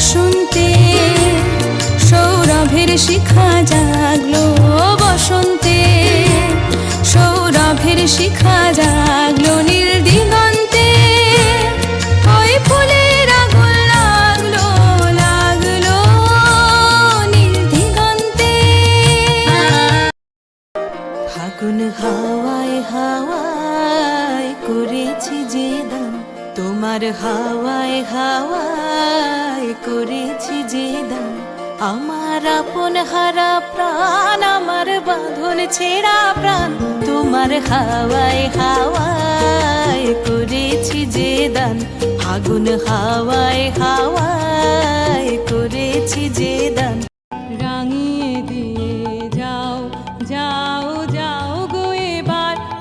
বসন্তে, সৌরভের শিখা জাগলো বসন্তে। সৌরভের শিখা জাগলো নীল দিগন্তে। ওই ফুলের আগুন লাগল লাগল নীল ফাগুন হাওয়ায় হাওয়ায় করেছি যে তোমার হাওয়ায় হাওয়ায় আমার আপন হারা প্রাণ, আমার বাঁধন ছেঁড়া প্রাণ, তোমার হাওয়ায় হাওয়ায় করেছি যে দান, আগুন হাওয়ায় হাওয়ায় করেছি যে দান। রাঙিয়ে দিয়ে যাও যাও যাও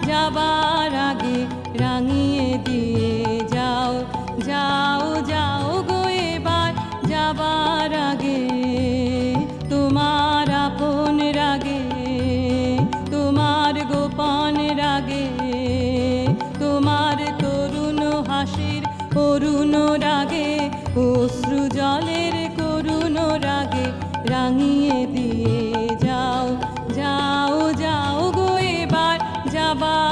যাবার আগে রাঙিয়ে দিয়ে যাও যাও যাও গো এবার, যাবার করুণ রাগে অশ্রু জলের করুণ রাগে রাঙিয়ে দিয়ে যাও যাও যাও গো এবার যাবা